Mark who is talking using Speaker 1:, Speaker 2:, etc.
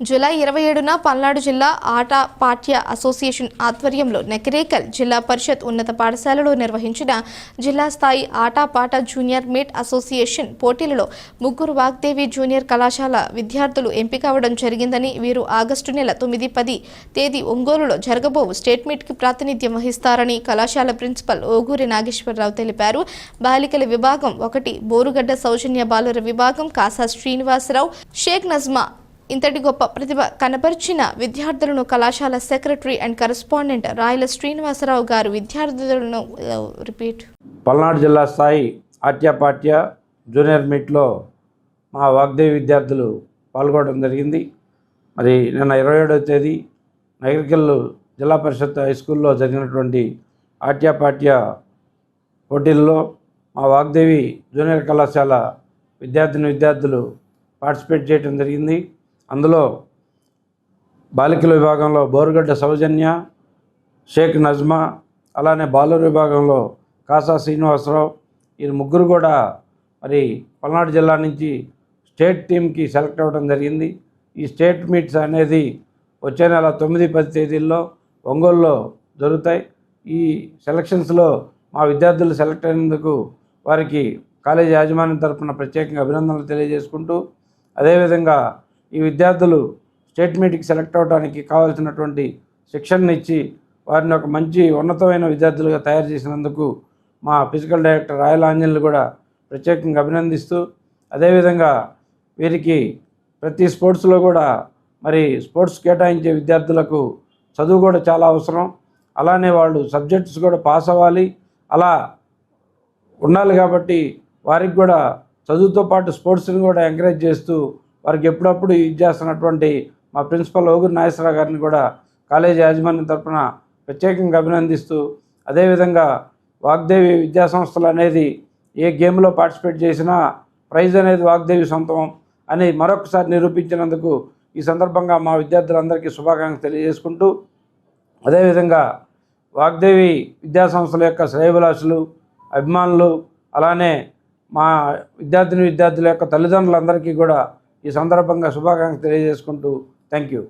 Speaker 1: July ఇరవై ఏడున పల్నాడు జిల్లా ఆట పాఠ్య అసోసియేషన్ ఆధ్వర్యంలో నెకరేకల్ జిల్లా పరిషత్ ఉన్నత పాఠశాలలో నిర్వహించిన జిల్లా స్థాయి ఆట పాట జూనియర్ మీట్ అసోసియేషన్ పోటీలలో ముగ్గురు వాగ్దేవి జూనియర్ కళాశాల విద్యార్థులు ఎంపిక అవ్వడం జరిగిందని వీరు ఆగస్టు నెల తొమ్మిది పది తేదీ ఒంగోలులో జరగబోవు స్టేట్ మీట్కి ప్రాతినిధ్యం వహిస్తారని కళాశాల ప్రిన్సిపల్ ఓగూరి నాగేశ్వరరావు తెలిపారు. బాలికల విభాగం ఒకటి బోరుగడ్డ సౌజన్య బాలుర విభాగం కాసా శ్రీనివాసరావు షేక్ నజ్మా ఇంతటి గొప్ప ప్రతిభ కనపరిచిన విద్యార్థులను కళాశాల secretary and correspondent Rayala Srinivasarao గారు విద్యార్థులను uh, రిపీట్
Speaker 2: పల్నాడు జిల్లా స్థాయి ఆట్యపాఠ్య జూనియర్ మీట్లో మా వాగ్దేవి విద్యార్థులు పాల్గొనడం జరిగింది. మరి నిన్న ఇరవై ఏడవ తేదీ నగరికల్ జిల్లా పరిషత్ హై స్కూల్లో జరిగినటువంటి ఆట్యపాఠ్య పోటీల్లో మా వాగ్దేవి జూనియర్ కళాశాల విద్యార్థిని విద్యార్థులు పార్టిసిపేట్ చేయడం జరిగింది. అందులో బాలికల విభాగంలో బోరుగడ్డ సౌజన్య షేక్ నజ్మా అలానే బాలుర విభాగంలో కాసా శ్రీనివాసరావు ఈ ముగ్గురు కూడా మరి పల్నాడు జిల్లా నుంచి స్టేట్ టీంకి సెలెక్ట్ అవ్వడం జరిగింది. ఈ స్టేట్ మీట్స్ అనేది వచ్చే నెల తొమ్మిది పది తేదీల్లో ఒంగోలులో జరుగుతాయి. ఈ సెలక్షన్స్లో మా విద్యార్థులు సెలెక్ట్ అయినందుకు వారికి కాలేజీ యాజమాన్యం తరపున ప్రత్యేకంగా అభినందనలు తెలియజేసుకుంటూ అదేవిధంగా ఈ విద్యార్థులు స్టేట్ మీట్కి సెలెక్ట్ అవ్వడానికి కావాల్సినటువంటి శిక్షణ ఇచ్చి వారిని ఒక మంచి ఉన్నతమైన విద్యార్థులుగా తయారు చేసినందుకు మా ఫిజికల్ డైరెక్టర్ రాయల ఆంజన్లు కూడా ప్రత్యేకంగా అభినందిస్తూ అదేవిధంగా వీరికి ప్రతి స్పోర్ట్స్లో కూడా మరి స్పోర్ట్స్ కేటాయించే విద్యార్థులకు చదువు కూడా చాలా అవసరం. అలానే వాళ్ళు సబ్జెక్ట్స్ కూడా పాస్ అవ్వాలి. అలా ఉండాలి కాబట్టి వారికి కూడా చదువుతో పాటు స్పోర్ట్స్ని కూడా ఎంకరేజ్ చేస్తూ వారికి ఎప్పుడప్పుడు ఇది చేస్తున్నటువంటి మా ప్రిన్సిపల్ ఓగురు నాగేశ్వరరావు గారిని కూడా కాలేజీ యాజమాన్యం తరఫున ప్రత్యేకంగా అభినందిస్తూ అదేవిధంగా వాగ్దేవి విద్యా సంస్థలు అనేది ఏ గేమ్లో పార్టిసిపేట్ చేసినా ప్రైజ్ అనేది వాగ్దేవి సొంతం అని మరొకసారి నిరూపించినందుకు ఈ సందర్భంగా మా విద్యార్థులందరికీ శుభాకాంక్షలు తెలియజేసుకుంటూ అదేవిధంగా వాగ్దేవి విద్యా సంస్థల యొక్క శ్రేయభిలాషులు అభిమానులు అలానే మా విద్యార్థిని విద్యార్థుల యొక్క తల్లిదండ్రులందరికీ కూడా ఈ సందర్భంగా శుభాకాంక్షలు తెలియజేసుకుంటూ థ్యాంక్ యూ.